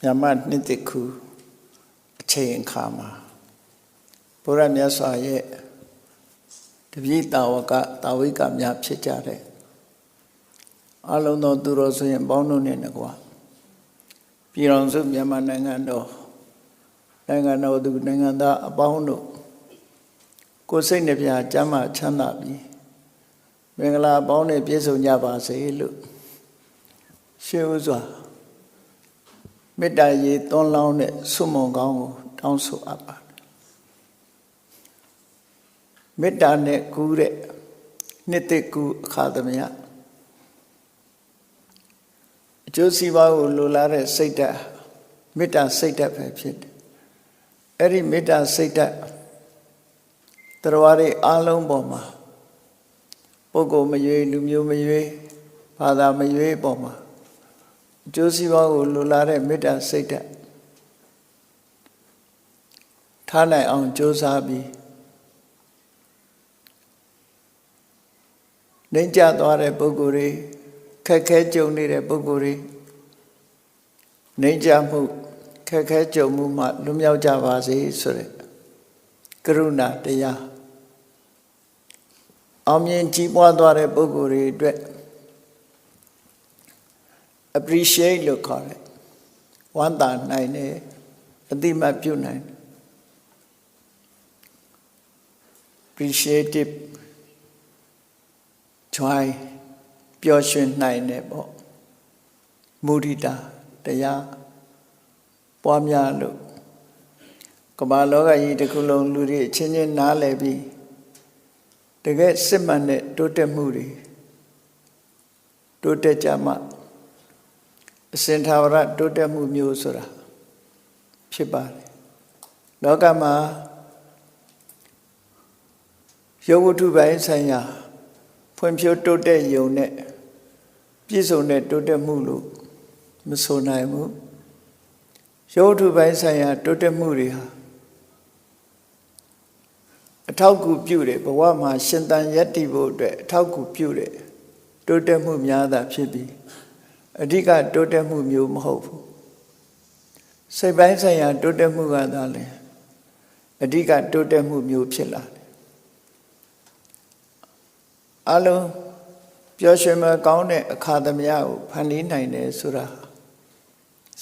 မြန်မာနှစ်တခုအချိန်အခါမှာဘုရားမြတ်စွာရဲ့တပည့်တာဝကတာဝိကများဖြစ်ကြတဲ့အလုံးသောသူတော်ဆိုရင်ပေါင်းတို့နဲ့တကွာပြည်တော်စုမြန်မာနိုင်ငံတော်နိုင်ငံတော်သူနိုင်ငံသားအပေါင်းတို့ကိုယ်စိတ်နှပြကျမ်းမာချမ်းသာပြီးမင်္ဂလာပေါင်းနဲ့ပြည့်စုံကြပါစေလို့ရှေးဥစွာ မေတ္တာရေးသွန်လောင်းတဲ့ဆုမွန်ကောင်းကိုတောင်းဆိုအပ်ပါတယ်မေတ္တာနဲ့ကူးတဲ့နှစ်သက်ကူအခါသမယအကျိုးစီးပွားကိုလိုလားတဲ့စိတ်ဓာတ်မေတ္တာစိတ်ဓာတ်ပဲဖြစ်တယ်အဲ့ဒီမေတ္တာစိတ်ဓာတ်တရားတွေအားလုံးပေါ်မှာပုဂ္ဂိုလ်မရွေးလူမျိုးမရွေးဘာသာမရွေးပေါ်မှာ အကျိုးစီးပွားကိုလိုလားတဲ့မေတ္တာစိတ်ဓာတ်ထားနိုင်အောင်ကြိုးစားပြီးနှိမ့်ကျသွားတဲ့ပုဂ္ဂိုလ်တွေခက်ခဲကြုံနေတဲ့ပုဂ္ဂိုလ်တွေနှိမ့်ကျမှုခက်ခဲကြုံမှုမှလွတ်မြောက်ကြပါစေဆိုတဲ့ကရုဏာတရားအောင်မြင်ကြီးပွားသွားတဲ့ပုဂ္ဂိုလ်တွေအတွက် appreciate လို့ခေါ်တယ်ဝမ်းသာနိုင်တယ်အတိမတ်ပြုနိုင်တယ် appreciative joy ပျော်ရွှင်နိုင်တယ်ပေါ့မုဒိတာတရားပွားများလို့ကမ္ဘာလောကကြီးတစ်ခုလုံးလူတွေအချင်းချင်းနားလည်ပြီးတကယ်စစ်မှန်တဲ့တိုးတက်မှုတွေတိုးတက်ကြမှ အစင်သာဝရတိုးတက်မှုမျိုးဆိုတာဖြစ်ပါတယ်လောကမှာယောဂဝတ္ထုပိုင်းဆိုင်ရာဖွံ့ဖြိုးတိုးတက်ယုံနဲ့ပြည့်စုံတဲ့တိုးတက်မှုလို့မဆိုနိုင်ဘူးယောဂဝတ္ထုပိုင်းဆိုင်ရာတိုးတက်မှုတွေဟာအထောက်အကူပြုတယ်ဘဝမှာရှင်သန်ရည်တည်ဖို့အတွက်အထောက်အကူပြုတယ်တိုးတက်မှုများတာဖြစ်ပြီး အဓိကတိုးတက်မှုမျိုးမဟုတ်ဘူးစိတ်ပိုင်းဆိုင်ရာတိုးတက်မှုကသာလဲအဓိကတိုးတက်မှုမျိုးဖြစ်လာတယ်အလုံးပျော်ရွှင်မကောင်းတဲ့အခါသမယကိုဖန်တီးနိုင်တယ်ဆိုတာ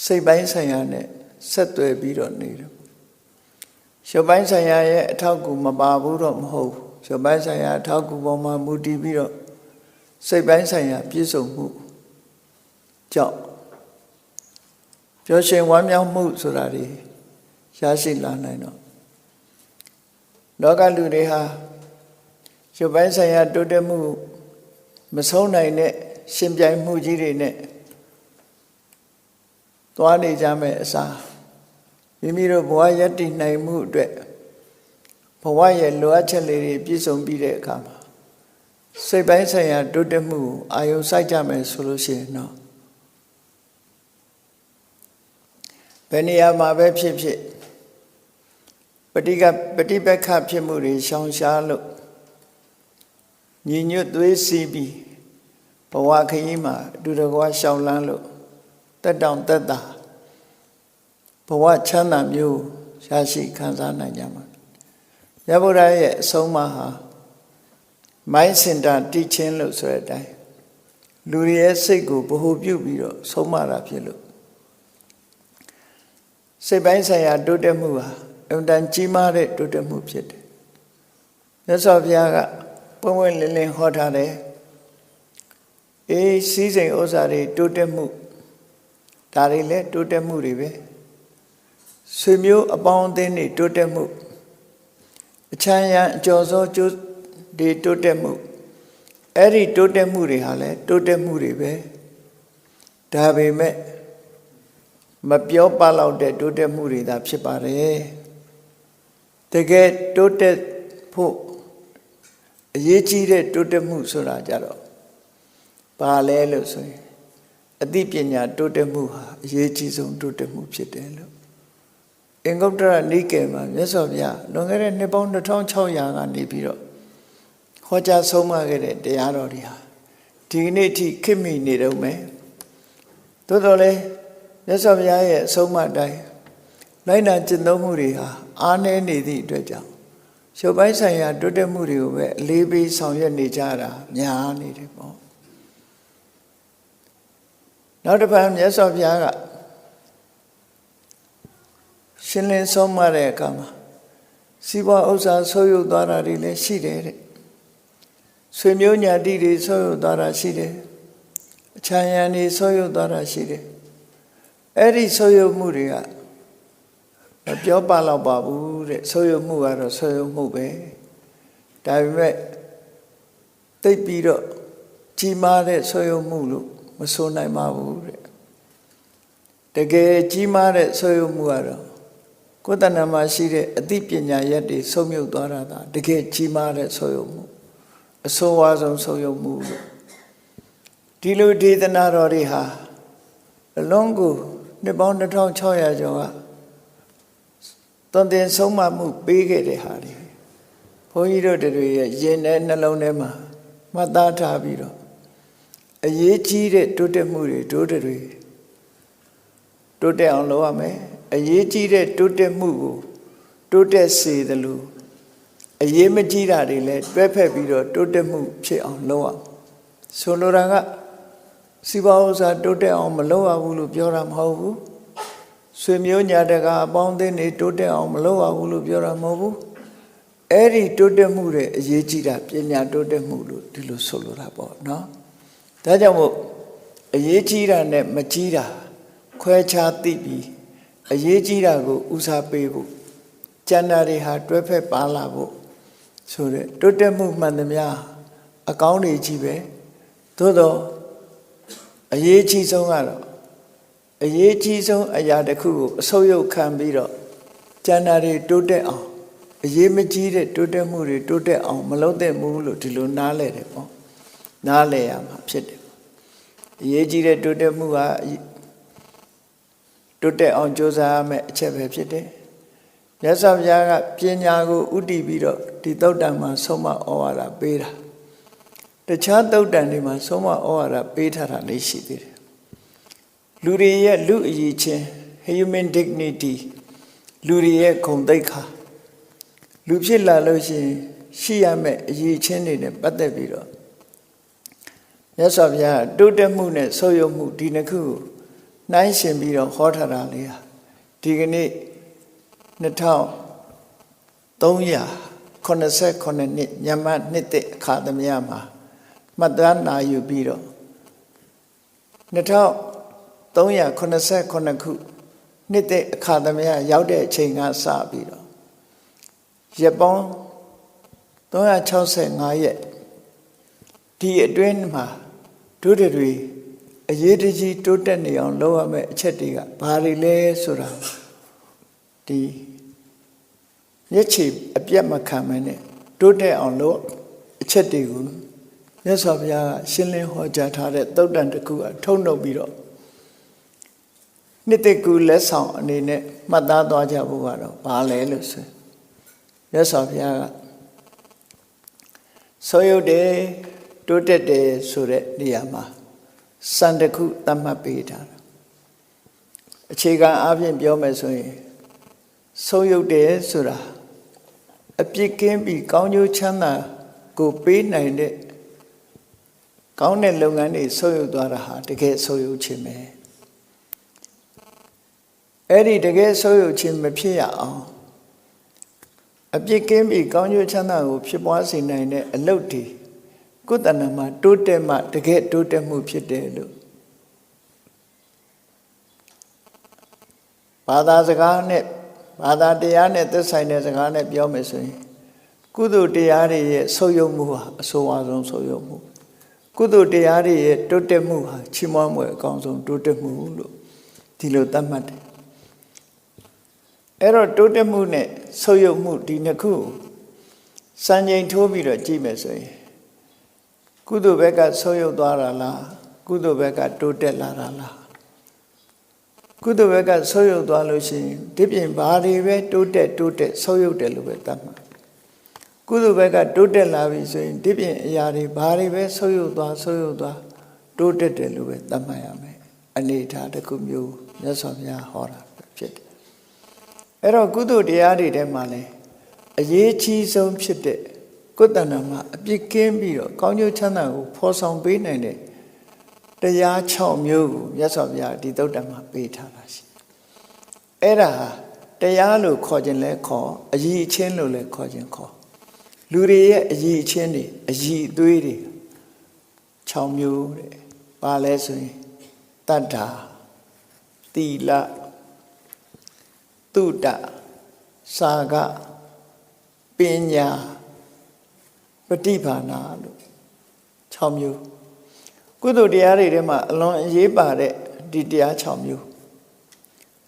စိတ်ပိုင်းဆိုင်ရာနဲ့ဆက်သွယ်ပြီးတော့နေတယ်ရုပ်ပိုင်းဆိုင်ရာရဲ့အထောက်အကူမပါဘူးတော့မဟုတ်ဘူးရုပ်ပိုင်းဆိုင်ရာအထောက်အကူပေါ်မှာမူတည်ပြီးတော့စိတ်ပိုင်းဆိုင်ရာပြည့်စုံမှု ကြောင့်ပျော်ရွှင်ဝမ်းမြောက်မှုဆိုတာတွေရရှိလာနိုင်တော့လောကလူတွေဟာရုပ်ပိုင်းဆိုင်ရာတိုးတက်မှုမဆုံးနိုင်တဲ့ရှင်ပြိုင်မှုကြီးတွေနဲ့သွားနေကြမယ်အစားမိမိတို့ဘဝရည်တည်နိုင်မှုအတွက်ဘဝရဲ့လိုအပ်ချက်လေးတွေပြည့်စုံပြီးတဲ့အခါမှာစိတ်ပိုင်းဆိုင်ရာတိုးတက်မှုကိုအာယုံစိုက်ကြမယ်ဆိုလို့ရှိရင်တော့ ဘယ်နေရာမှာပဲဖြစ်ဖြစ်ပฏิကပฏิပက္ခဖြစ်မှုတွေရှောင်ရှားလို့ညီညွတ်သွေးစီးပြီးဘဝခရီးမှာအတူတကွာရှောင်လန်းလို့တက်တောင်တက်တာဘဝချမ်းသာမျိုးရရှိခံစားနိုင်ကြမှာရဗုဒ္ဓရဲ့အဆုံးအမဟာမိုင်းစင်တာတိချင်းလို့ဆိုတဲ့အတိုင်းလူတွေရဲ့စိတ်ကိုဗဟုပြုပြီးတော့ဆုံးမတာဖြစ်လို့ စိတ်ပိုင်းဆိုင်ရာတိုးတက်မှုဟာအမှန်တန်ကြီးမားတဲ့တိုးတက်မှုဖြစ်တယ်မြတ်စွာဘုရားကပွင့်ပွင့်လင်းလင်းဟောထားတယ်အေးစည်းစိမ်ဥစ္စာတွေတိုးတက်မှုဒါတွေလည်းတိုးတက်မှုတွေပဲဆွေမျိုးအပေါင်းအသင်းတွေတိုးတက်မှုအချမ်းရန်အကျော်စောကျိုးတွေတိုးတက်မှုအဲ့ဒီတိုးတက်မှုတွေဟာလည်းတိုးတက်မှုတွေပဲဒါပေမဲ့ မပြောပလောက်တဲ့တိုးတက်မှုတွေသာဖြစ်ပါတယ်တကယ်တိုးတက်ဖို့အရေးကြီးတဲ့တိုးတက်မှုဆိုတာကြတော့ဘာလဲလို့ဆိုရင်အသိပညာတိုးတက်မှုဟာအရေးကြီးဆုံးတိုးတက်မှုဖြစ်တယ်လို့အင်္ဂုတ္တရနိကေမှာမြတ်စွာဘုရားလွန်ခဲ့တဲ့နှစ်ပေါင်း2600ကနေပြီးတော့ဟောကြားဆုံးမခဲ့တဲ့တရားတော်တွေဟာဒီကနေ့ထိခေတ်မီနေတော့မယ်သို့တော်လည်း မြတ်စွာဘုရားရဲ့အဆုံးအမတိုင်းလိုက်နာကျင့်သုံးမှုတွေဟာအားနည်းနေသည့်အတွက်ကြောင့်ရုပ်ပိုင်းဆိုင်ရာတိုးတက်မှုတွေကိုပဲအလေးပေးဆောင်ရွက်နေကြတာများနေတယ်ပေါ့နောက်တစ်ပတ်မြတ်စွာဘုရားကရှင်းလင်းဆုံးမတဲ့အခါမှာစီးပွားဥစ္စာဆိုးရုပ်သွားတာတွေလည်းရှိတယ်တဲ့ဆွေမျိုးညာတိတွေဆိုးရုပ်သွားတာရှိတယ်အချမ်းရံတွေဆိုးရုပ်သွားတာရှိတယ် အဲ့ဒီဆိုးရုပ်မှုတွေကမပြောပါတော့ပါဘူးတဲ့ဆိုးရုပ်မှုကတော့ဆိုးရုပ်မှုပဲဒါပေမဲ့တိတ်ပြီးတော့ကြီးမားတဲ့ဆိုးရုပ်မှုလို့မဆိုနိုင်ပါဘူးတဲ့တကယ်ကြီးမားတဲ့ဆိုးရုပ်မှုကတော့ကိုယ်တဏ္ဍာမှာရှိတဲ့အသိပညာရက်တွေဆုံးမြုပ်သွားတာဒါတကယ်ကြီးမားတဲ့ဆိုးရုပ်မှုအဆိုးဝါးဆုံးဆိုးရုပ်မှုလို့ဒီလိုဒေသနာတော်တွေဟာအလုံးကို နှစ်ပေါင်း2600ကျော်ကသွန်သင်ဆုံးမမှုပေးခဲ့တဲ့ဟာတွေဘုန်းကြီးတို့တွေရဲ့ရင်ထဲနှလုံးထဲမှာမှတ်သားထားပြီးတော့အရေးကြီးတဲ့တိုးတက်မှုတွေတိုးတက်တွေတိုးတက်အောင်လုပ်ရမယ်အရေးကြီးတဲ့တိုးတက်မှုကိုတိုးတက်စေသလိုအရေးမကြီးတာတွေလည်းတွဲဖက်ပြီးတော့တိုးတက်မှုဖြစ်အောင်လုပ်ရဆိုလိုတာက စီပါဥစ္စာတိုးတက်အောင်မလုပ်ရဘူးလို့ပြောတာမဟုတ်ဘူးဆွေမျိုးညာတကအပေါင်းအသင်းတွေတိုးတက်အောင်မလုပ်ရဘူးလို့ပြောတာမဟုတ်ဘူးအဲ့ဒီတိုးတက်မှုတွေအရေးကြီးတာပညာတိုးတက်မှုလို့ဒီလိုဆိုလိုတာပေါ့နော်ဒါကြောင့်မို့အရေးကြီးတာနဲ့မကြီးတာခွဲခြားသိပြီးအရေးကြီးတာကိုဦးစားပေးဖို့ကျန်တာတွေဟာတွဲဖက်ပါလာဖို့ဆိုတဲ့တိုးတက်မှုမှန်သမျှအကောင်းတွေကြီးပဲသို့တော့ အရေးကြီးဆုံးကတော့အရေးကြီးဆုံးအရာတစ်ခုကိုအဆုပ်ယုတ်ခံပြီးတော့ကျန်တာတွေတိုးတက်အောင်အရေးမကြီးတဲ့တိုးတက်မှုတွေတိုးတက်အောင်မလုပ်သင့်ဘူးလို့ဒီလိုနားလဲတယ်ပေါ့နားလဲရမှာဖြစ်တယ်အရေးကြီးတဲ့တိုးတက်မှုကတိုးတက်အောင်ကြိုးစားရမယ်အချက်ပဲဖြစ်တယ်မြတ်စွာဘုရားကပညာကိုဥတည်ပြီးတော့ဒီသုတ်တံမှာဆုံးမဩဝါဒပေးတာ တခြားသုတ်တံတွေမှာဆုံးမဩဝါဒပေးထားတာလေးရှိသေးတယ်လူတွေရဲ့လူအရေးချင်း human dignity လူတွေရဲ့ဂုဏ်သိက္ခာလူဖြစ်လာလို့ရှိရင်ရှိရမယ့်အရေးချင်းတွေနဲ့ပတ်သက်ပြီးတော့မြတ်စွာဘုရားတိုးတက်မှုနဲ့ဆုပ်ယုပ်မှုဒီနှစ်ခုကိုနှိုင်းရှင်ပြီးတော့ဟောထားတာလေးဟာဒီကနေ့2389နှစ်ညမနှစ်တဲ့အခါသမယမှာ မှတ်သားနာယူပြီးတော့2389ခုနှစ်တဲ့အခါသမယရောက်တဲ့အချိန်ကစပြီးတော့ရက်ပေါင်း365ရက်ဒီအတွင်းမှာတို့တွေအရေးတကြီးတိုးတက်နေအောင်လုပ်ရမယ့်အချက်တွေကဘာတွေလဲဆိုတာဒီမျက်ခြေအပြတ်မခံမနဲ့တိုးတက်အောင်လုပ်အချက်တွေကို မြတ်စွာဘုရားကရှင်းလင်းဟောကြားထားတဲ့သုတ်တန်တစ်ခုကထုံနှုတ်ပြီးတော့နှစ်တကူလက်ဆောင်အနေနဲ့မှတ်သားသွားကြဖို့ကတော့ဘာလဲလို့ဆိုမြတ်စွာဘုရားကဆိုရုပ်တယ်တိုးတက်တယ်ဆိုတဲ့နေရာမှာစံတစ်ခုသတ်မှတ်ပေးထားတာအခြေခံအပြင်ပြောမယ်ဆိုရင်ဆုံးယုတ်တယ်ဆိုတာအပြစ်ကင်းပြီးကောင်းကျိုးချမ်းသာကိုပေးနိုင်တဲ့ ကောင်းတဲ့လုပ်ငန်းတွေဆုံးယုတ်သွားတာဟာတကယ်ဆုံးယုတ်ခြင်းပဲအဲ့ဒီတကယ်ဆုံးယုတ်ခြင်းမဖြစ်ရအောင်အပြစ်ကင်းပြီးကောင်းကျိုးချမ်းသာကိုဖြစ်ပွားစေနိုင်တဲ့အလုပ်တွေကိုယ်တဏ္ဍမှာတိုးတက်မှတကယ်တိုးတက်မှုဖြစ်တယ်လို့ဘာသာစကားနဲ့ဘာသာတရားနဲ့သက်ဆိုင်တဲ့စကားနဲ့ပြောမယ်ဆိုရင် ကုသိုလ်တရားတွေရဲ့ဆုပ်ယုပ်မှုဟာအဆိုးအဝါဆုံးဆုပ်ယုပ်မှု ကုသိုလ်တရားတွေရဲ့တိုးတက်မှုဟာချီးမွမ်းမှုအကောင်းဆုံးတိုးတက်မှုလို့ဒီလိုသတ်မှတ်တယ်အဲ့တော့တိုးတက်မှုနဲ့ဆုပ်ယုပ်မှုဒီနှစ်ခုစံချိန်ထိုးပြီးတော့ကြည့်မယ်ဆိုရင်ကုသိုလ်ဘက်ကဆုပ်ယုပ်သွားတာလားကုသိုလ်ဘက်ကတိုးတက်လာတာလားကုသိုလ်ဘက်ကဆုပ်ယုပ်သွားလို့ရှိရင်ဒီပြင်ဘာတွေပဲတိုးတက်တိုးတက်ဆုပ်ယုပ်တယ်လို့ပဲသတ်မှတ် ကုသိုလ်ဘက်ကတိုးတက်လာပြီဆိုရင်ဒီပြင်အရာတွေဘာတွေပဲဆုပ်ယုပ်သွားဆုပ်ယုပ်သွားတိုးတက်တယ်လို့ပဲသတ်မှတ်ရမယ်အနေထားတစ်ခုမျိုးမြတ်စွာဘုရားဟောတာဖြစ်တယ်အဲ့တော့ကုသိုလ်တရားတွေထဲမှာလည်းအရေးကြီးဆုံးဖြစ်တဲ့ကုသဏမှာအပြစ်ကင်းပြီးတော့ကောင်းကျိုးချမ်းသာကိုဖော်ဆောင်ပေးနိုင်တဲ့တရား6မျိုးကိုမြတ်စွာဘုရားဒီသုတ်တံမှာပေးထားတာရှိတယ်အဲ့ဒါဟာတရားလို့ခေါ်ခြင်းလဲခေါ်အရေးအချင်းလို့လဲခေါ်ခြင်းခေါ် လူတွေရဲ့အရေးအချင်းတွေအရေးအသွေးတွေ6မျိုးတဲ့ပါလဲဆိုရင်တတ္တာတိလတုဒ္ဒစာကပညာပฏิဘာနာလို့6မျိုးကုသိုလ်တရားတွေထဲမှာအလွန်အရေးပါတဲ့ဒီတရား6မျိုး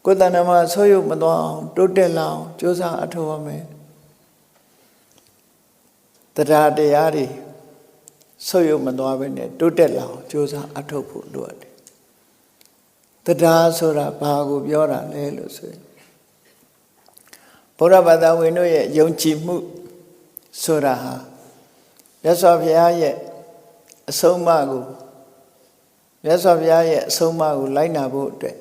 ကိုယ်တဏ္ဍမှာဆွရုပ်မသွားအောင်တိုးတက်လာအောင်ကြိုးစားအထောက်ရမယ် တရားတရားတွေဆွရုပ်မသွားဘဲနဲ့တိုးတက်လာအောင်ကြိုးစားအထောက်ဖို့လိုအပ်တယ်တရားဆိုတာဘာကိုပြောတာလဲလို့ဆိုရင်ဘုရားဘာသာဝင်တို့ရဲ့ယုံကြည်မှုဆိုတာဟာမြတ်စွာဘုရားရဲ့အဆုံးအမကိုမြတ်စွာဘုရားရဲ့အဆုံးအမကိုလိုက်နာဖို့အတွက်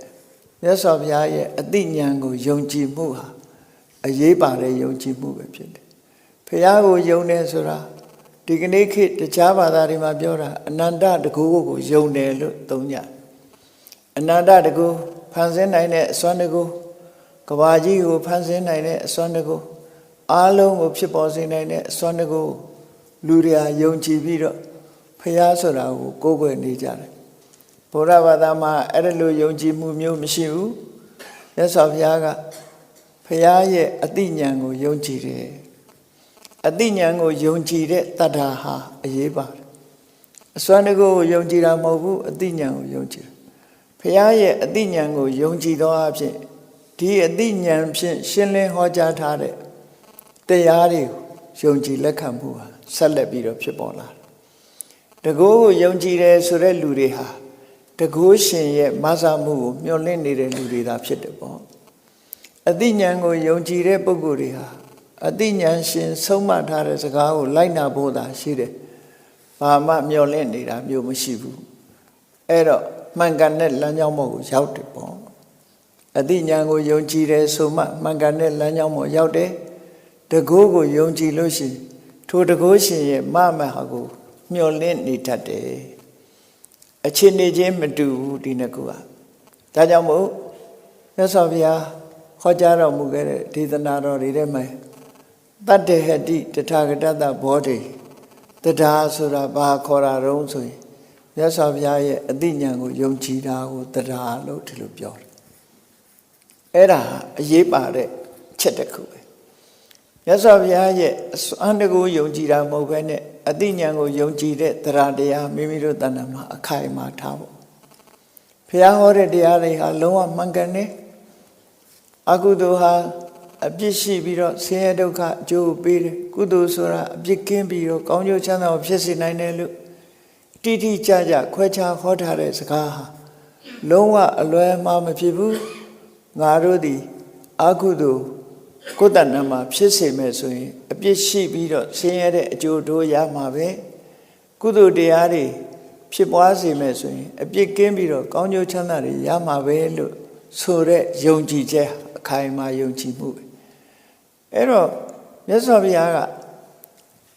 မြတ်စွာဘုရားရဲ့အသိဉာဏ်ကိုယုံကြည်မှုဟာအရေးပါတဲ့ယုံကြည်မှုပဲဖြစ်တယ်။ ဘုရားကိုယုံတယ်ဆိုတာဒီကနေ့ခေတ်တခြားဘာသာတွေမှာပြောတာအနန္တတကူကိုယုံတယ်လို့သုံးကြ။အနန္တတကူဖန်ဆင်းနိုင်တဲ့အစွမ်းတကူကဘာကြီးကိုဖန်ဆင်းနိုင်တဲ့အစွမ်းတကူအားလုံးကိုဖြစ်ပေါ်စေနိုင်တဲ့အစွမ်းတကူလူတွေဟာယုံကြည်ပြီးတော့ဖះဆိုတာကိုကိုးကွယ်နေကြတယ်ဘုရားဘာသာမှာအဲ့ဒါလိုယုံကြည်မှုမျိုးမရှိဘူးမြတ်စွာဘုရားကဖះရဲ့အတိညာဏ်ကိုယုံကြည်တယ် အတိညာဏ်ကိုယုံကြည်တဲ့တတ္ထာဟာအရေးပါတယ်အစွမ်းတကူကိုယုံကြည်တာမဟုတ်ဘူးအတိညာဏ်ကိုယုံကြည်တယ်ဖះရဲ့အတိညာဏ်ကိုယုံကြည်သောအဖြစ်ဒီအတိညာဏ်ဖြင့်ရှင်းလင်းဟောကြားထားတဲ့တရားတွေကိုယုံကြည်လက်ခံမှုဟာဆက်လက်ပြီးတော့ဖြစ်ပေါ်လာတယ်တကိုးကိုယုံကြည်တယ်ဆိုတဲ့လူတွေဟာတကိုးရှင်ရဲ့မဆာမှုကိုမျှော်လင့်နေတဲ့လူတွေသာဖြစ်တယ်ပေါ့အတိညာဏ်ကိုယုံကြည်တဲ့ပုဂ္ဂိုလ်တွေဟာ အတိညာဏ်ရှင် ဆုံးမထားတဲ့စကားကိုလိုက်နာဖို့သာရှိတယ်ဘာမှမျှော်လင့်နေတာမျိုးမရှိဘူးအဲ့တော့မှန်ကန်တဲ့လမ်းကြောင်းပေါ်ကိုရောက်တယ်ပေါ့အတိညာဏ်ကိုယုံကြည်တယ်ဆိုမှမှန်ကန်တဲ့လမ်းကြောင်းပေါ်ရောက်တယ်တကိုးကိုယုံကြည်လို့ရှိရင်ထိုတကိုးရှင်ရဲ့မမဟာကိုမျောလင့်နေတတ်တယ်အချင်းနေချင်းမတူဘူးဒီနှစ်ခုကဒါကြောင့်မို့မြတ်စွာဘုရားဟောကြားတော်မူခဲ့တဲ့ဒေသနာတော်တွေထဲမှာ တတ္တဟတိတထာဂတတဘောဓိတရားဆိုတာဘာခေါ်တာတုံးဆိုရင်မြတ်စွာဘုရားရဲ့အသိဉာဏ်ကိုယုံကြည်တာကိုတရားလို့ဒီလိုပြောတယ်အဲ့ဒါအရေးပါတဲ့ချက်တစ်ခုပဲမြတ်စွာဘုရားရဲ့အစွမ်းတကူယုံကြည်တာမဟုတ်ဘဲနဲ့အတိညာဏ်ကိုယုံကြည်တဲ့တရားတရားမိမိတို့တဏ္ဍာမှာအခိုင်အမာထားဖို့ဘုရားဟောတဲ့တရားတွေဟာလုံးဝမှန်ကန်တယ်အကုသိုလ်ဟာ အပြစ်ရှိပြီးတော့ဆင်းရဲဒုက္ခအကျိုးပေးတယ်ကုသိုလ်ဆိုတာအပြစ်ကင်းပြီးတော့ကောင်းကျိုးချမ်းသာကိုဖြစ်စေနိုင်တယ်လို့တိတိကျကျခွဲခြားဟောထားတဲ့စကားဟာလုံးဝအလွယ်မှားမဖြစ်ဘူးငါတို့သည်အကုသိုလ်ကိုယ်တဏ္ဍမှာဖြစ်စေမဲ့ဆိုရင်အပြစ်ရှိပြီးတော့ဆင်းရဲတဲ့အကျိုးတို့ရမှာပဲကုသိုလ်တရားတွေဖြစ်ပွားစေမဲ့ဆိုရင်အပြစ်ကင်းပြီးတော့ကောင်းကျိုးချမ်းသာတွေရမှာပဲလို့ဆိုတဲ့ယုံကြည်ချက်အခိုင်အမာယုံကြည်မှုပဲ အဲ့တော့မြတ်စွာဘုရားက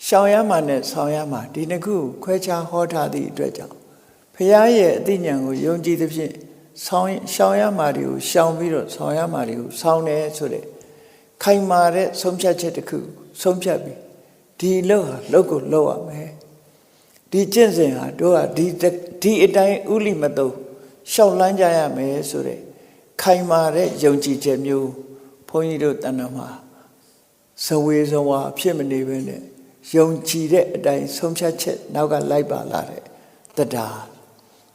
ရှောင်ရမှာနဲ့ဆောင်ရမှာဒီနှစ်ခုခွဲခြားဟောထားသည့်အတွက်ကြောင့်ဘုရားရဲ့အသိဉာဏ်ကိုယုံကြည်သဖြင့်ဆောင်ရှောင်ရမှာတွေကိုရှောင်ပြီးတော့ဆောင်ရမှာတွေကိုဆောင်တယ်ဆိုတဲ့ခိုင်မာတဲ့ဆုံးဖြတ်ချက်တစ်ခုဆုံးဖြတ်ပြီးဒီလောက်ဟာလောက်ကိုလောက်ရမယ်ဒီကျင့်စဉ်ဟာတို့ဟာဒီဒီအတိုင်းဥလိမတုံရှောက်လန်းကြရမယ်ဆိုတဲ့ခိုင်မာတဲ့ယုံကြည်ချက်မျိုးဘုန်းကြီးတို့တဏ္ဍမှာ ဇဝေဇဝါဖြစ်မနေဘဲနဲ့ယုံကြည်တဲ့အတိုင်းဆုံးဖြတ်ချက်နောက်ကလိုက်ပါလာတဲ့တရား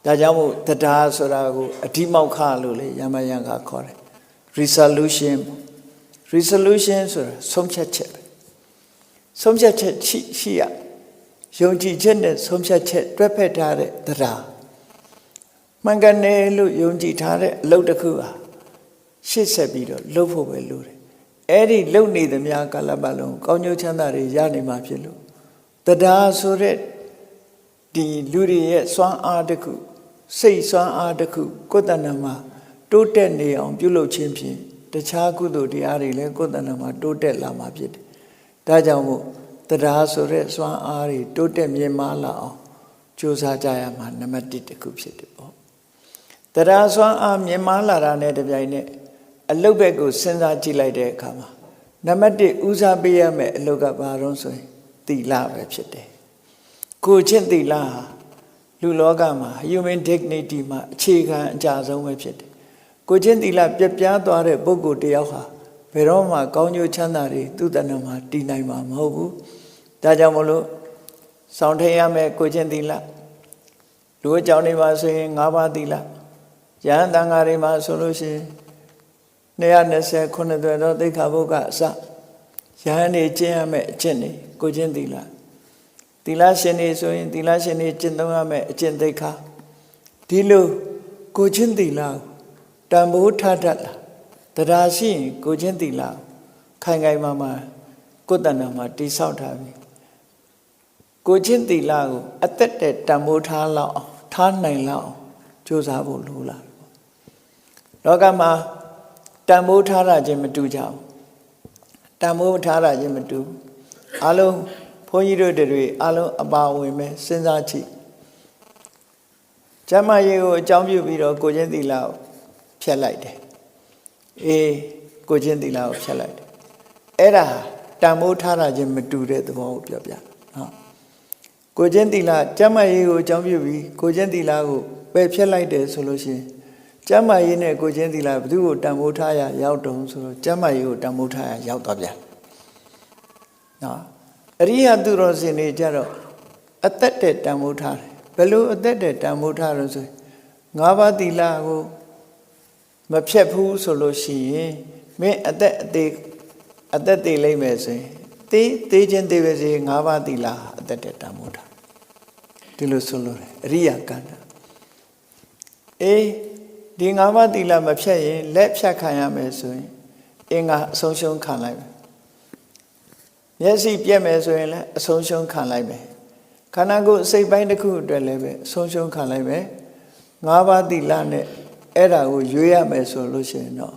ဒါကြောင့်မို့တရားဆိုတာကိုအဓိမောက်ခလို့လေယမယံခခေါ်တယ် resolution resolution ဆိုတာဆုံးဖြတ်ချက်ပဲဆုံးဖြတ်ချက်ရှိရှိရယုံကြည်ချက်နဲ့ဆုံးဖြတ်ချက်တွဲဖက်ထားတဲ့တရားမှန်ကန်တယ်လို့ယုံကြည်ထားတဲ့အလုပ်တစ်ခုဟာရှေ့ဆက်ပြီးတော့လုပ်ဖို့ပဲလိုတယ် အဲ့ဒီလုပ်နေသမျှကာလပတ်လုံးကောင်းကျိုးချမ်းသာတွေရနေမှာဖြစ်လို့တရားဆိုတဲ့ဒီလူတွေရဲ့စွမ်းအားတစ်ခုစိတ်စွမ်းအားတစ်ခုကိုယ်တဏ္ဍမှာတိုးတက်နေအောင်ပြုလုပ်ခြင်းဖြင့်တခြားကုသိုလ်တရားတွေလည်းကိုယ်တဏ္ဍာမှာတိုးတက်လာမှာဖြစ်တယ်ဒါကြောင့်မို့တရားဆိုတဲ့စွမ်းအားတွေတိုးတက်မြင့်မားလာအောင်ကြိုးစားကြရမှာနံပါတ်1တစ်ခုဖြစ်တယ်ပေါ့တရားစွမ်းအားမြင့်မားလာတာနဲ့တပြိုင်နက် အလုတ်ဘက်ကိုစဉ်းစားကြည့်လိုက်တဲ့အခါမှာနံပါတ်1ဦးစားပေးရမယ့်အလုတ်ကဘာလို့ဆိုရင်သီလပဲဖြစ်တယ်ကိုချင်းသီလဟာလူလောကမှာ human dignity မှာအခြေခံအကြဆုံးပဲဖြစ်တယ်ကိုချင်းသီလပြက်ပြားသွားတဲ့ပုဂ္ဂိုလ်တယောက်ဟာဘယ်တော့မှကောင်းကျိုးချမ်းသာတွေသူ့တဏ္ဍာမှာတည်နိုင်မှာမဟုတ်ဘူးဒါကြောင့်မလို့ဆောင်ထင်းရမယ်ကိုချင်းသီလလူအကြောင်းတွေမှာဆိုရင်၅ပါးသီလယဟန်တန်ဃာတွေမှာဆိုလို့ရှိရင် 220ခုနှစ်သွဲသောသိက္ခာပုဒ်ကအစယဟန်နေကျင့်ရမယ်အကျင့်တွေကိုချင်းသီလသီလရှင်တွေဆိုရင်သီလရှင်တွေကျင့်သုံးရမယ်အကျင့်သိက္ခာဒီလိုကိုချင်းသီလကိုတန်ဖိုးထားတတ်လာတရားရှိရင်ကိုချင်းသီလခိုင်ခိုင်မာမာကိုယ်တဏ္ဍာမှာတိဆောက်ထားပြီကိုချင်းသီလကိုအသက်တဲ့တန်ဖိုးထားလောက်အောင်ထားနိုင်လောက်အောင်ကြိုးစားဖို့လိုလာတယ်ပေါ့လောကမှာ တန်ဖိုးထားတာချင်းမတူကြဘူးတန်ဖိုးထားတာချင်းမတူအလုံးဘုန်းကြီးတို့တွေအလုံးအပါဝင်ပဲစဉ်းစားကြည့်ကျမ်းမာရေးကိုအကြောင်းပြုပြီးတော့ကိုချင်းသီလကိုဖျက်လိုက်တယ်အေးကိုချင်းသီလကိုဖျက်လိုက်တယ်အဲ့ဒါတန်မိုးထားတာချင်းမတူတဲ့သဘောကိုပြောပြနော်ကိုချင်းသီလကျမ်းမာရေးကိုအကြောင်းပြုပြီးကိုချင်းသီလကိုပယ်ဖျက်လိုက်တယ်ဆိုလို့ရှိရင် ကျမ်းမာရေးနဲ့ကိုချင်းသီလဘယ်သူ့ကိုတန်မိုးထားရရောက်တုံဆိုတော့ကျမ်းမာရေးကိုတန်မိုးထားရရောက်သွားပြန်နော်အရိယသူတော်စင်တွေကြတော့အသက်တဲ့တန်မိုးထားတယ်ဘယ်လိုအသက်တဲ့တန်မိုးထားလို့ဆိုရင်ငါးပါးသီလကိုမဖြတ်ဘူးဆိုလို့ရှိရင်မင်းအသက်အသေးအသက်သေးလိမ့်မယ်ဆိုရင်သေးသေးချင်းသေးပဲစီ၅ပါးသီလအသက်တဲ့တန်မိုးတာဒီလိုဆိုလို့တယ်အရိယာကန္တာအေး ဒီ၅ပါးသီလမဖြတ်ရင်လက်ဖြတ်ခံရမယ်ဆိုရင်အင်္ဂါအဆုံးရှုံးခံလိုက်မယ်မျက်စိပြက်မယ်ဆိုရင်လည်းအဆုံးရှုံးခံလိုက်မယ်ခန္ဓာကိုယ်စိတ်ပိုင်းတစ်ခုအတွက်လည်းပဲအဆုံးရှုံးခံလိုက်မယ်၅ပါးသီလနဲ့အဲ့ဒါကိုရွေးရမယ်ဆိုလို့ရှိရင်တော့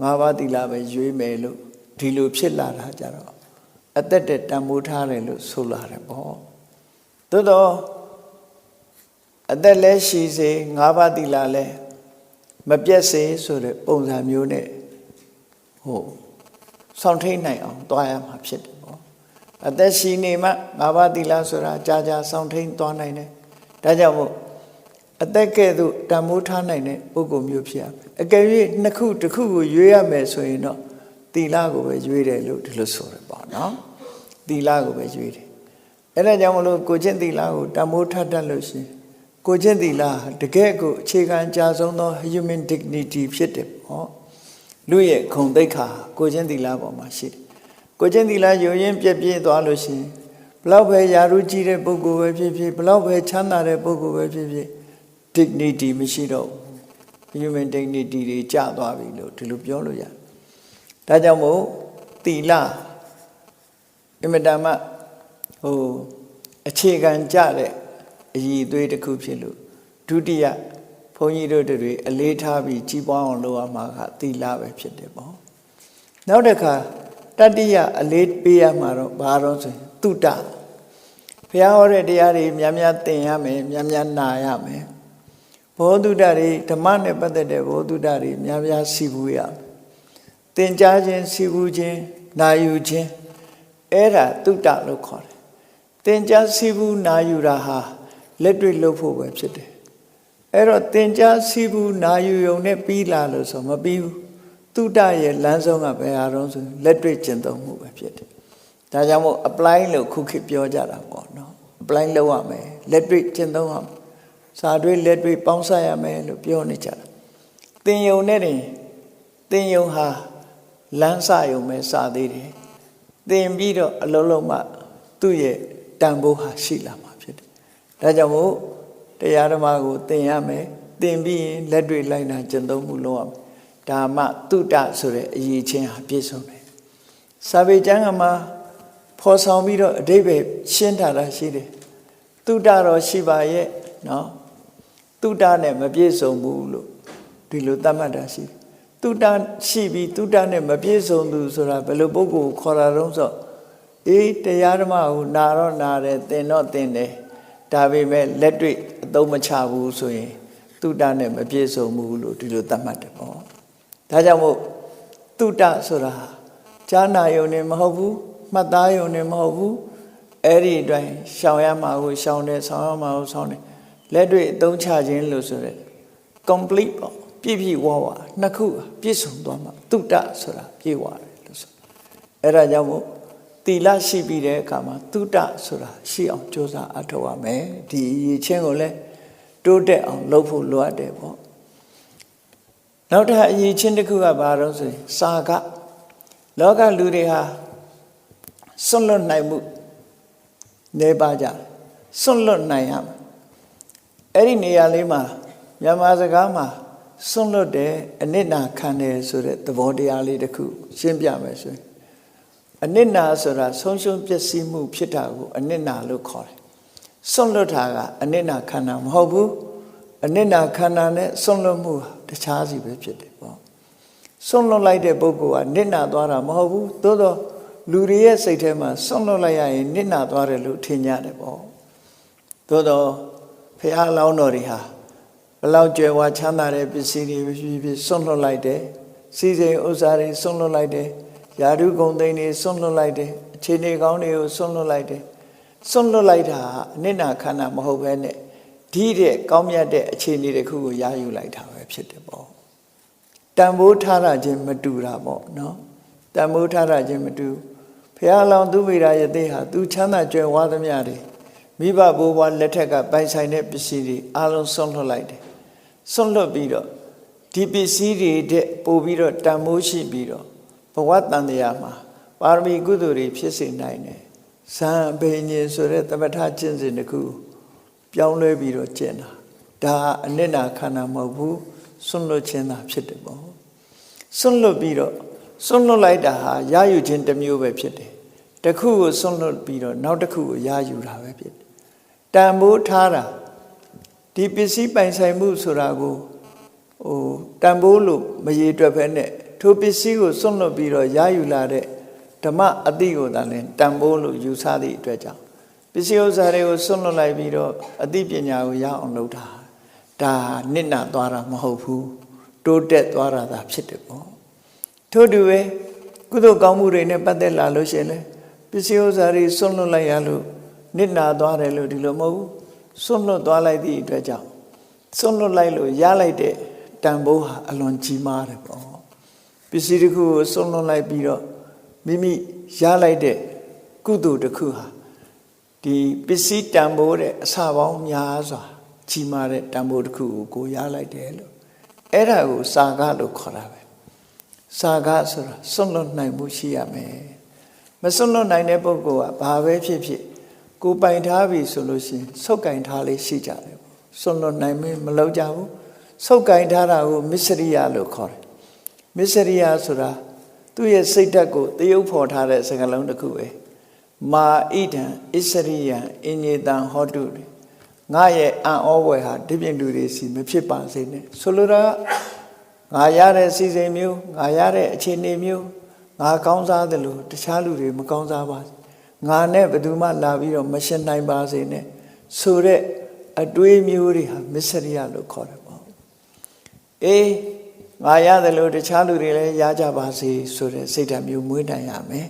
ငါးပါးသီလပဲရွေးမယ်လို့ဒီလိုဖြစ်လာတာကြတော့အသက်တဲ့တန်ဖိုးထားတယ်လို့ဆိုလာတယ်ပေါ့သို့တော့အသက်လဲရှိစေငါးပါးသီလလဲ မပြတ်စေဆိုတဲ့ပုံစံမျိုးနဲ့ဟိုစောင့်ထိန်နိုင်အောင်တွားရမှာဖြစ်တယ်ပေါ့အသက်ရှိနေမှငါးပါးသီလဆိုတာကြာကြာစောင့်ထိန်သွားနိုင်တယ်ဒါကြောင့်မို့အသက်ကဲ့သို့တန်မိုးထားနိုင်တဲ့ပုဂ္ဂိုလ်မျိုးဖြစ်ရမယ်အကယ်၍နှစ်ခုတစ်ခုကိုရွေးရမယ်ဆိုရင်တော့သီလကိုပဲရွေးတယ်လို့ဒီလိုဆိုရပေါ့နော်သီလကိုပဲရွေးတယ်အဲ့ဒါကြောင့်မလို့ကိုချင်းသီလကိုတန်မိုးထားတတ်လို့ရှိရင် ကိုချင်းသီလတကယ်ကိုအခြေခံအကြဆုံးသော human dignity ဖြစ်တယ်ပေါ့လူရဲ့ခုံသိက္ခာကိုချင်းသီလပေါ်မှာရှိတယ်ကိုချင်းသီလယုံရင်ပြည့်ပြည့်သွားလို့ရှိရင်ဘလောက်ပဲယာရုကြီးတဲ့ပုဂ္ဂိုလ်ပဲဖြစ်ဖြစ်ဘလောက်ပဲချမ်းသာတဲ့ပုဂ္ဂိုလ်ပဲဖြစ်ဖြစ် dignity မရှိတော့ဘူး human dignity တွေကျသွားပြီလို့ဒီလိုပြောလို့ရတယ်။ဒါကြောင့်မို့တီလာအင်မတန်မှဟိုအခြေခံကြတဲ့ အည်အသွေးတစ်ခုဖြစ်လို့ဒုတိယဘုန်းကြီးတို့တွေအလေးထားပြီးကြီးပွားအောင်လုပ်ရမှာကတီလာပဲဖြစ်တယ်ပေါ့။နောက်တစ်ခါတတိယအလေးပေးရမှာတော့ဘာတော့ဆိုရင်တုတ္တဘုရားဟောတဲ့တရားတွေများများသင်ရမယ်များများနာရမယ်။ဘောဓုတတွေဓမ္မနဲ့ပတ်သက်တဲ့ဘောဓုတတွေများများစီဘူးရသင်ကြားခြင်းစီဘူးခြင်းနာယူခြင်းအဲ့ဒါတုတ္တလို့ခေါ်တယ်သင်ကြားစီဘူးနာယူတာဟာ လက်တွေ့လုပ်ဖို့ပဲဖြစ်တယ်အဲ့တော့သင်ကြားစီဘူးနာယူုံနဲ့ပြီးလာလို့ဆိုမပြီးဘူးတုတ္တရဲ့လမ်းဆုံးကဘယ်ဟာတော့ဆိုလက်တွေ့ကျင့်သုံးမှုပဲဖြစ်တယ်ဒါကြောင့်မို့ apply လို့ခုခေတ်ပြောကြတာပေါ့နော် apply လုပ်ရမယ်လက်တွေ့ကျင့်သုံးရမယ်စာတွေးလက်တွေးပေါင်းစပ်ရမယ်လို့ပြောနေကြတာသင်ယုံနဲ့တင်သင်ယုံဟာလမ်းစယုံပဲစသေးတယ်သင်ပြီးတော့အလုံးလုံးမှသူ့ရဲ့တန်ဖိုးဟာရှိလာမှာဖြစ်တယ် ဒါကြောင့်မို့တရားဓမ္မကိုသင်ရမယ်သင်ပြီးရင်လက်တွေလိုက်နာကျင့်သုံးမှုလုပ်ရမယ်ဒါမှတုတ္တဆိုတဲ့အရေးချင်းဟာပြည့်စုံတယ်စာပေကျမ်းကမှာဖော်ဆောင်ပြီးတော့အတိတ်ပဲရှင်းထားတာရှိတယ်တုတ္တတော့ရှိပါရဲ့နော်တုတ္တနဲ့မပြည့်စုံဘူးလို့ဒီလိုသတ်မှတ်တာရှိတယ်တုတ္တရှိပြီးတုတ္တနဲ့မပြည့်စုံသူဆိုတာဘယ်လိုပုဂ္ဂိုလ်ကိုခေါ်တာတော့ဆိုအေးတရားဓမ္မကိုနာတော့နာတယ်သင်တော့သင်တယ် ဒါပေမဲ့လက်တွေ့အသုံးမချဘူးဆိုရင်တုတ္တနဲ့မပြည့်စုံဘူးလို့ဒီလိုသတ်မှတ်တယ်ပေါ့ဒါကြောင့်မို့တုတ္တဆိုတာဈာနာယုံနေမဟုတ်ဘူးမှတ်သားယုံနေမဟုတ်ဘူးအဲ့ဒီအတိုင်းရှောင်ရမှာကိုရှောင်တယ်ဆောင်ရမှာကိုဆောင်တယ်လက်တွေ့အသုံးချခြင်းလို့ဆိုရက် complete ပေါ့ပြည့်ပြည့်ဝဝနှစ်ခုပြည့်စုံသွားမှာတုတ္တဆိုတာပြည့်ဝတယ်လို့ဆိုအဲ့ဒါကြောင့်မို့ တီလရှိပြီးတဲ့အခါမှာတုတ္တဆိုတာရှိအောင်ကြိုးစားအထောက်ရမယ်ဒီရည်ချင်းကိုလည်းတိုးတက်အောင်လုပ်ဖို့လိုအပ်တယ်ပေါ့နောက်ထပ်အရေးချင်းတစ်ခုကဘာလို့ဆိုရင်စာကလောကလူတွေဟာစွန့်လွတ်နိုင်မှုနေပါကြတယ်စွန့်လွတ်နိုင်ရမယ်အဲ့ဒီနေရာလေးမှာမြန်မာစကားမှာစွန့်လွတ်တယ်အနစ်နာခံတယ်ဆိုတဲ့သဘောတရားလေးတစ်ခုရှင်းပြမယ်ဆိုရင် အနစ်နာဆိုတာဆုံးရှုံးပျက်စီးမှုဖြစ်တာကိုအနစ်နာလို့ခေါ်တယ်စွန့်လွတ်တာကအနစ်နာခံတာမဟုတ်ဘူးအနစ်နာခံတာနဲ့စွန့်လွတ်မှုဟာတခြားစီပဲဖြစ်တယ်ပေါ့စွန့်လွတ်လိုက်တဲ့ပုဂ္ဂိုလ်ကနစ်နာသွားတာမဟုတ်ဘူးသို့တော့လူတွေရဲ့စိတ်ထဲမှာစွန့်လွတ်လိုက်ရရင်နစ်နာသွားတယ်လို့ထင်ကြတယ်ပေါ့သို့တော့ဖះလောင်းတော်တွေဟာဘလောက်ကြွယ်ဝချမ်းသာတဲ့ပစ္စည်းတွေဖြစ်ဖြစ်စွန့်လွတ်လိုက်တယ်စီစဉ်ဥစ္စာတွေစွန့်လွတ်လိုက်တယ် ယာဓုဂုံသိန်းတွေစွန့်လွတ်လိုက်တယ်အခြေအနေကောင်းတွေကိုစွန့်လွတ်လိုက်တယ်စွန့်လွတ်လိုက်တာအနစ်နာခန္ဓာမဟုတ်ဘဲနဲ့ဒီတဲ့ကောင်းမြတ်တဲ့အခြေအနေတစ်ခုကိုရယူလိုက်တာပဲဖြစ်တယ်ပေါ့တန်ဖိုးထားတာချင်းမတူတာပေါ့နော်တန်ဖိုးထားတာချင်းမတူဘုရားလောင်းသူမိရာယသိဟာသူချမ်းသာကြွယ်ဝသမျှတွေမိဘဘိုးဘွားလက်ထက်ကပိုင်ဆိုင်တဲ့ပစ္စည်းတွေအလုံးစွန့်လွတ်လိုက်တယ်စွန့်လွတ်ပြီးတော့ဒီပစ္စည်းတွေတဲ့ပို့ပြီးတော့တန်မိုးရှိပြီးတော့ ဘဝတန်တရားမှာပါရမီကုသိုလ်တွေဖြစ်စေနိုင်တယ်ဇံအဘိညာဉ်ဆိုတဲ့တပဋ္ဌကျင့်စဉ်တစ်ခုပြောင်းလဲပြီးတော့ကျင့်တာဒါအနစ်နာခန္ဓာမဟုတ်ဘူးစွန့်လွတ်ခြင်းသာဖြစ်တယ်ပေါ့စွန့်လွတ်ပြီးတော့စွန့်လွတ်လိုက်တာဟာရယူခြင်းတစ်မျိုးပဲဖြစ်တယ်တစ်ခုကိုစွန့်လွတ်ပြီးတော့နောက်တစ်ခုကိုရယူတာပဲဖြစ်တယ်တန်ဖိုးထားတာဒီပစ္စည်းပိုင်ဆိုင်မှုဆိုတာကိုဟိုတန်ဖိုးလို့မရေတွက်ဖဲနဲ့ ထိုပစ္စည်းကိုစွန့်လွတ်ပြီးတော့ရယူလာတဲ့ဓမ္မအတိကိုသာလဲတန်ဖိုးလို့ယူဆသည့်အတွက်ကြောင့်ပစ္စည်းဥစ္စာတွေကိုစွန့်လွတ်လိုက်ပြီးတော့အသိပညာကိုရအောင်လုပ်တာဒါနစ်နာသွားတာမဟုတ်ဘူးတိုးတက်သွားတာသာဖြစ်တယ်ပေါ့ထို့တူပဲကုသိုလ်ကောင်းမှုတွေနဲ့ပတ်သက်လာလို့ရှိရင်လေပစ္စည်းဥစ္စာတွေစွန့်လွတ်လိုက်ရလို့နစ်နာသွားတယ်လို့ဒီလိုမဟုတ်ဘူးစွန့်လွတ်သွားလိုက်သည့်အတွက်ကြောင့်စွန့်လွတ်လိုက်လို့ရလိုက်တဲ့တန်ဖိုးဟာအလွန်ကြီးမားတယ်ပေါ့ ပစ္စည်းတစ်ခုကိုစွန့်လွတ်လိုက်ပြီးတော့မိမိရလိုက်တဲ့ကုသိုလ်တစ်ခုဟာဒီပစ္စည်းတန်ဖိုးတဲ့အစပေါင်းများစွာကြီးမားတဲ့တန်ဖိုးတစ်ခုကိုကိုရလိုက်တယ်လို့အဲ့ဒါကိုစာကလို့ခေါ်တာပဲစာကဆိုတာစွန့်လွတ်နိုင်မှုရှိရမယ်မစွန့်လွတ်နိုင်တဲ့ပုဂ္ဂိုလ်ကဘာပဲဖြစ်ဖြစ်ကိုပိုင်ထားပြီဆိုလို့ရှိရင်ဆုတ်ကင်ထားလေးရှိကြတယ်စွန့်လွတ်နိုင်မမလုပ်ကြဘူးဆုတ်ကင်ထားတာကိုမစ္စရိယလို့ခေါ်တယ် မစ္စရိယဆိုတာသူ့ရဲ့စိတ်ဓာတ်ကိုတယုတ်ဖော်ထားတဲ့စကားလုံးတစ်ခုပဲမာဣဒံဣစရိယံအင်ညေတံဟောတုငါရဲ့အံ့ဩဝယ်ဟာဒီပြင်လူတွေစီမဖြစ်ပါစေနဲ့ဆိုလိုတာငါရတဲ့စီစဉ်မျိုးငါရတဲ့အခြေအနေမျိုးငါကောင်းစားတယ်လို့တခြားလူတွေမကောင်းစားပါဘူးငါနဲ့ဘယ်သူမှလာပြီးတော့မရှင်းနိုင်ပါစေနဲ့ဆိုတဲ့အတွေးမျိုးတွေဟာမစ္စရိယလို့ခေါ်တယ်ပေါ့အေး ငါရတယ်လို့တခြားလူတွေလည်းရကြပါစေဆိုတဲ့စိတ်ဓာတ်မျိုးမွေးနိုင်ရမယ်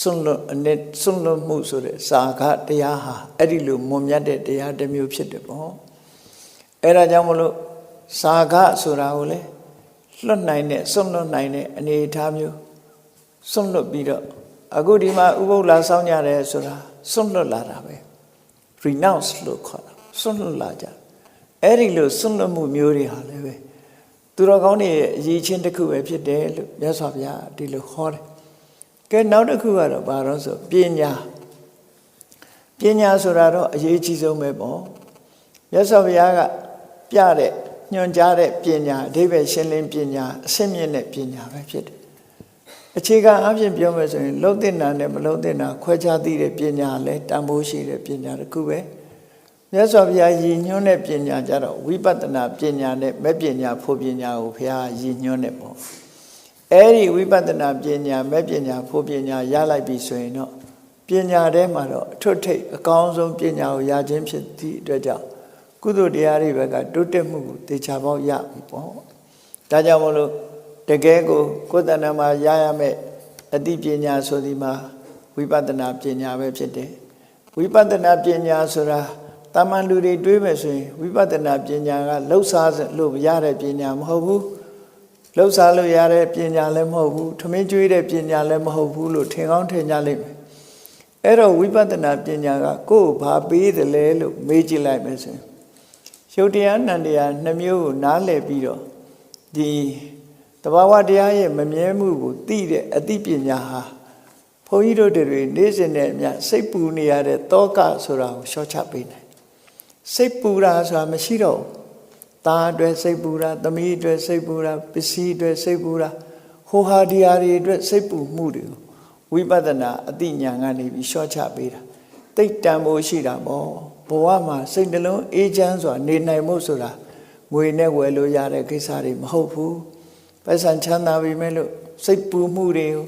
စွန့်လွတ်အနဲ့စွန့်လွတ်မှုဆိုတဲ့စာကတရားဟာအဲ့ဒီလိုမွန်မြတ်တဲ့တရားတစ်မျိုးဖြစ်တယ်ပေါ့အဲ့ဒါကြောင့်မလို့စာကဆိုတာကိုလေလွတ်နိုင်တဲ့စွန့်လွတ်နိုင်တဲ့အနေအထားမျိုးစွန့်လွတ်ပြီးတော့အခုဒီမှာဥပုပ်လာဆောင်ကြတယ်ဆိုတာစွန့်လွတ်လာတာပဲ renounce လို့ခေါ်တာစွန့်လွတ်လာကြအဲ့ဒီလိုစွန့်လွတ်မှုမျိုးတွေဟာလည်းပဲ သူတော်ကောင်းတွေရဲ့အရေးချင်းတစ်ခုပဲဖြစ်တယ်လို့မြတ်စွာဘုရားဒီလိုခေါ်တယ်ကဲနောက်တစ်ခုကတော့ဘာလို့ဆိုပညာပညာဆိုတာတော့အရေးကြီးဆုံးပဲပေါ့မြတ်စွာဘုရားကပြတဲ့ညွှန်ကြားတဲ့ပညာအဓိပ္ပာယ်ရှင်းလင်းပညာအစစ်မြင့်တဲ့ပညာပဲဖြစ်တယ်အခြေခံအပြင်ပြောမယ်ဆိုရင်လုံးတင်တာနဲ့မလုံးတင်တာခွဲခြားသိတဲ့ပညာလည်းတန်ဖိုးရှိတဲ့ပညာတစ်ခုပဲ မြမြတ်စွာဘုရားရည်ညွှန်းတဲ့ပညာကြတော့ဝိပဿနာပညာနဲ့မဲ့ပညာဖို့ပညာကိုဘုရားရည်ညွှန်းတယ်ပေါ့အဲ့ဒီဝိပဿနာပညာမဲ့ပညာဖို့ပညာရလိုက်ပြီဆိုရင်တော့ပညာထဲမှာတော့အထွတ်ထိပ်အကောင်းဆုံးပညာကိုရခြင်းဖြစ်သည့်အတွက်ကြောင့်ကုသိုလ်တရားတွေဘက်ကတိုးတက်မှုကိုတေချာပေါက်ရပြီပေါ့ဒါကြောင့်မလို့တကယ်ကိုကိုယ်တဏ္ဍာမှာရရမယ့်အသိပညာဆိုဒီမှာဝိပဿနာပညာပဲဖြစ်တယ်ဝိပဿနာပညာဆိုတာ တာမန်လူတွေတွေးမယ်ဆိုရင်ဝိပဿနာပညာကလှုပ်ရှားလို့ရတဲ့ပညာမဟုတ်ဘူးလှုပ်ရှားလို့ရတဲ့ပညာလည်းမဟုတ်ဘူးထမင်းကျွေးတဲ့ပညာလည်းမဟုတ်ဘူးလို့ထင်ကောင်းထင်ကြလိမ့်မယ်အဲ့တော့ဝိပဿနာပညာကကိုယ်ဘာပေးတယ်လဲလို့မေးကြည့်လိုက်မယ်ဆိုရင်ရုပ်တရားနံတရားနှစ်မျိုးကိုနားလည်ပြီးတော့ဒီတဘာဝတရားရဲ့မမြဲမှုကိုသိတဲ့အသိပညာဟာဘုန်းကြီးတို့တွေနေ့စဉ်နဲ့အမျှစိတ်ပူနေရတဲ့တောကဆိုတာကိုရှော့ချပေးနိုင် စိတ်ပူတာဆိုတာမရှိတော့ဘူးသားအတွက်စိတ်ပူတာသမီးအတွက်စိတ်ပူတာပစ္စည်းအတွက်စိတ်ပူတာဟိုဟာဒီဟာတွေအတွက်စိတ်ပူမှုတွေကိုဝိပဿနာအသိဉာဏ်ကနေပြီးရှော့ချပေးတာတိတ်တန်ဖို့ရှိတာပေါ့ဘဝမှာစိတ်နှလုံးအေးချမ်းစွာနေနိုင်မှုဆိုတာငွေနဲ့ဝယ်လို့ရတဲ့ကိစ္စတွေမဟုတ်ဘူးပိုက်ဆံချမ်းသာပြီမဲ့လို့စိတ်ပူမှုတွေကို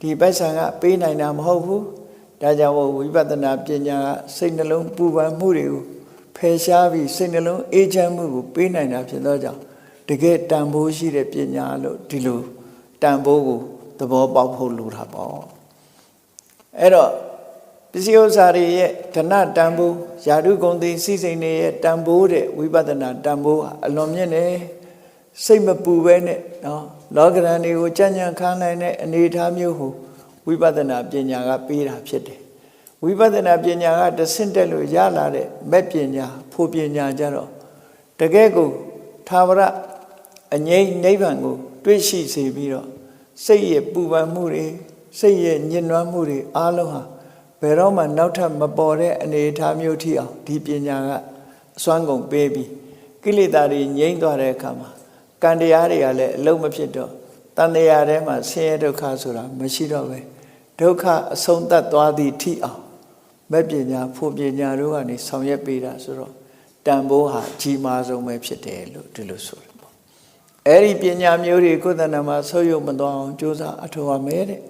ဒီပိုက်ဆံကပေးနိုင်တာမဟုတ်ဘူးဒါကြောင့်ဝိပဿနာပညာကစိတ်နှလုံးပူပန်မှုတွေကို ဖယ်ရှားပြီးစိတ်နှလုံးအေးချမ်းမှုကိုပေးနိုင်တာဖြစ်သောကြောင့်တကယ်တန်ဖိုးရှိတဲ့ပညာလို့ဒီလိုတန်ဖိုးကိုသဘောပေါက်ဖို့လိုတာပေါ့အဲ့တော့ပစ္စည်းဥစ္စာတွေရဲ့ဓနတန်ဖိုးယာတုဂုံသိစိစိန်တွေရဲ့တန်ဖိုးတဲ့ဝိပဿနာတန်ဖိုးဟာအလွန်မြင့်တယ်စိတ်မပူပဲနဲ့နော်လောကရန်တွေကိုကြံ့ကြံ့ခန်းနိုင်တဲ့အနေအထားမျိုးကိုဝိပဿနာပညာကပေးတာဖြစ်တယ် ဝိပဿနာပညာကတဆင့်တက်လို့ရလာတဲ့မဲ့ပညာဖို့ပညာကြတော့တကယ်ကိုသာဝရအငြိမ့်နိဗ္ဗာန်ကို တွေ့ရှိစေပြီးတော့စိတ်ရဲ့ပူပန်မှုတွေစိတ်ရဲ့ညှဉ်းနှွမ်းမှုတွေအားလုံးဟာဘယ်တော့မှနောက်ထပ်မပေါ်တဲ့အနေအထားမျိုးထိအောင်ဒီပညာကအစွမ်းကုန်ပေးပြီးကိလေသာတွေငြိမ့်သွားတဲ့အခါမှာကံတရားတွေကလည်းအလုံးမဖြစ်တော့တန်တရားထဲမှာဆင်းရဲဒုက္ခဆိုတာမရှိတော့ပဲဒုက္ခအဆုံးသတ်သွားသည့်ထိအောင် မဲ့ပညာဖို့ပညာတို့ကနေဆောင်ရွက်ပေးတာဆိုတော့တန်ဖိုးဟာကြီးမားဆုံးပဲဖြစ်တယ်လို့ဒီလိုဆိုတယ်ပေါ့အဲ့ဒီပညာမျိုးတွေကိုယ်တဏ္ဍမှာဆုပ်ယုပ်မသွားအောင်ကြိုးစားအထောက်အမဲတဲ့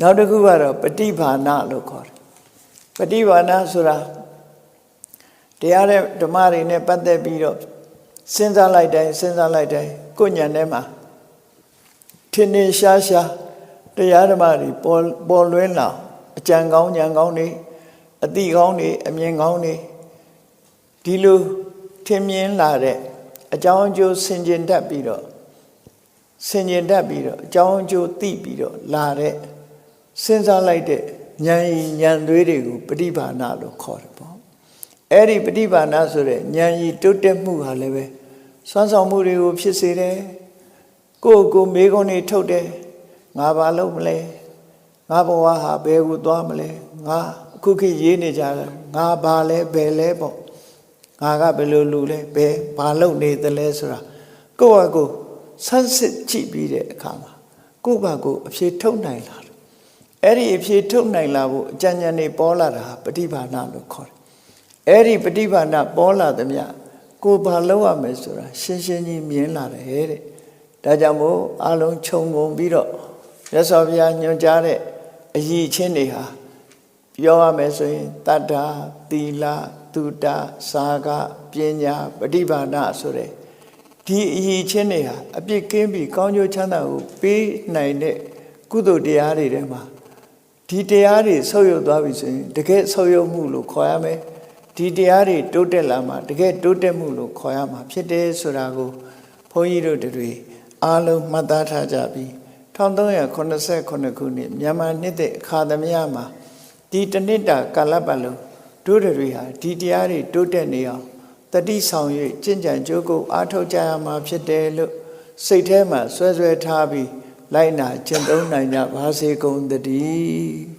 နောက်တစ်ခုကတော့ပฏิဘာနာလို့ခေါ်တယ်ပฏิဘာနာဆိုတာတရားတဲ့ဓမ္မတွေနဲ့ပတ်သက်ပြီးတော့စဉ်းစားလိုက်တိုင်းစဉ်းစားလိုက်တိုင်းကိုယ်ညံထဲမှာထင်ထင်ရှားရှားတရားဓမ္မတွေပေါ်ပေါ်လွင်လာအကြံကောင်းဉာဏ်ကောင်းတွေ အတိကောင်းတွေအမြင်ကောင်းတွေဒီလိုထင်မြင်လာတဲ့အကြောင်းအကျိုးဆင်ခြင်တတ်ပြီးတော့ဆင်ခြင်တတ်ပြီးတော့အကြောင်းအကျိုးသိပြီးတော့လာတဲ့စဉ်းစားလိုက်တဲ့ဉာဏ်ဉာဏ်သွေးတွေကိုပฏิဘာနာလို့ခေါ်တယ်ပေါ့အဲ့ဒီပฏิဘာနာဆိုတဲ့ဉာဏ်ရည်တိုးတက်မှုဟာလည်းပဲစွမ်းဆောင်မှုတွေကိုဖြစ်စေတယ်ကိုယ့်ကိုယ်မေးခွန်းတွေထုတ်တယ်ငါဘာလုပ်မလဲငါဘဝဟာဘယ်ကိုသွားမလဲငါအ ခုခေတ်ရေးနေကြတယ်ငါဘာလဲဘယ်လဲပေါ့ငါကဘယ်လိုလူလဲဘယ်ဘာလုပ်နေသလဲဆိုတာကိုယ့်ဟာကိုယ်ဆန်းစစ်ကြည့်ပြီးတဲ့အခါမှာကိုယ့်ဘာကိုယ်အဖြေထုတ်နိုင်လာတယ်အဲ့ဒီအဖြေထုတ်နိုင်လာဖို့အကြံဉာဏ်တွေပေါ်လာတာပฏิဘာနာလို့ခေါ်တယ်အဲ့ဒီပฏิဘာနာပေါ်လာသမျှကိုယ်ဘာလုပ်ရမယ်ဆိုတာရှင်းရှင်းကြီးမြင်လာတယ်တဲ့ဒါကြောင့်မို့အလုံးခြုံငုံပြီးတော့ရသော်ဘုရားညွှန်ကြားတဲ့အည်ချင်းတွေဟာ ပြောရမယ်ဆိုရင်တတ္တာသီလတုတ္တစာကပညာပฏิဘာနာဆိုတဲ့ဒီအည်ချင်းတွေဟာအပြစ်ကင်းပြီးကောင်းကျိုးချမ်းသာကိုပေးနိုင်တဲ့ကုသိုလ်တရားတွေထဲမှာဒီတရားတွေဆုပ်ယုပ်သွားပြီဆိုရင်တကယ်ဆုပ်ယုပ်မှုလို့ခေါ်ရမယ်ဒီတရားတွေတိုးတက်လာမှတကယ်တိုးတက်မှုလို့ခေါ်ရမှာဖြစ်တယ်ဆိုတာကိုဘုန်းကြီးတို့တွေအားလုံးမှတ်သားထားကြပြီး1389ခုနှစ်မြန်မာနှစ်တဲ့အခါသမယမှာ ဒီတနစ်တာကာလပတ်လုံးတို့တွေဟာဒီတရားတွေတိုးတက်နေအောင်တတိဆောင်၍ကြင်ကြံကြိုးကုပ်အားထုတ်ကြရမှာဖြစ်တယ်လို့စိတ်ထဲမှာဆွဲဆွဲထားပြီးလိုက်နာကျင့်သုံးနိုင်ကြပါစေကုန်သတည်း